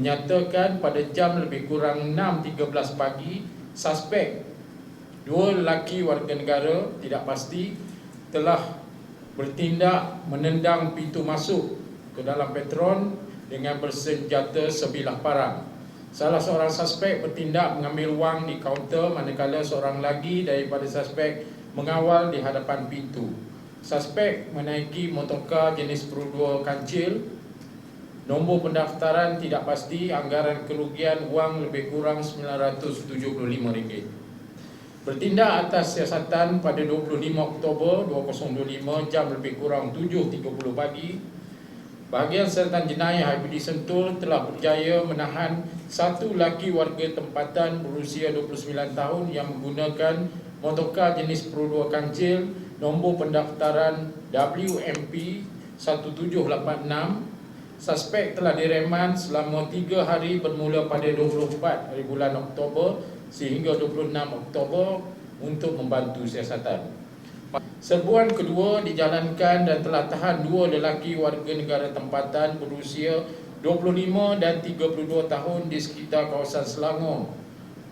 menyatakan pada jam lebih kurang 6.13 pagi, suspek dua lelaki warga negara tidak pasti telah bertindak menendang pintu masuk ke dalam petron dengan bersenjata sebilah parang. Salah seorang suspek bertindak mengambil wang di kaunter manakala seorang lagi daripada suspek mengawal di hadapan pintu. Suspek menaiki motorkar jenis Produa kancil Nombor pendaftaran tidak pasti, anggaran kerugian wang lebih kurang RM975. Bertindak atas siasatan pada 25 Oktober 2025 jam lebih kurang 7.30 pagi, Bahagian Seratan Jenayah IPD Sentul telah berjaya menahan satu lelaki warga tempatan berusia 29 tahun yang menggunakan motorkar jenis Pro 2 kancil nombor pendaftaran WMP 1786 Suspek telah direman selama 3 hari bermula pada 24 hari bulan Oktober sehingga 26 Oktober untuk membantu siasatan. Serbuan kedua dijalankan dan telah tahan dua lelaki warga negara tempatan berusia 25 dan 32 tahun di sekitar kawasan Selangor.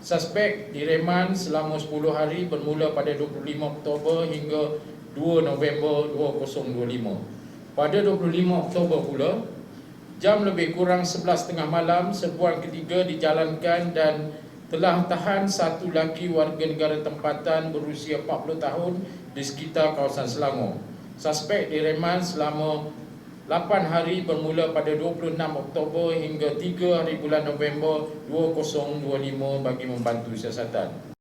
Suspek direman selama 10 hari bermula pada 25 Oktober hingga 2 November 2025. Pada 25 Oktober pula, Jam lebih kurang 11.30 malam, serbuan ketiga dijalankan dan telah tahan satu lelaki warga negara tempatan berusia 40 tahun di sekitar kawasan Selangor. Suspek direman selama 8 hari bermula pada 26 Oktober hingga 3 hari bulan November 2025 bagi membantu siasatan.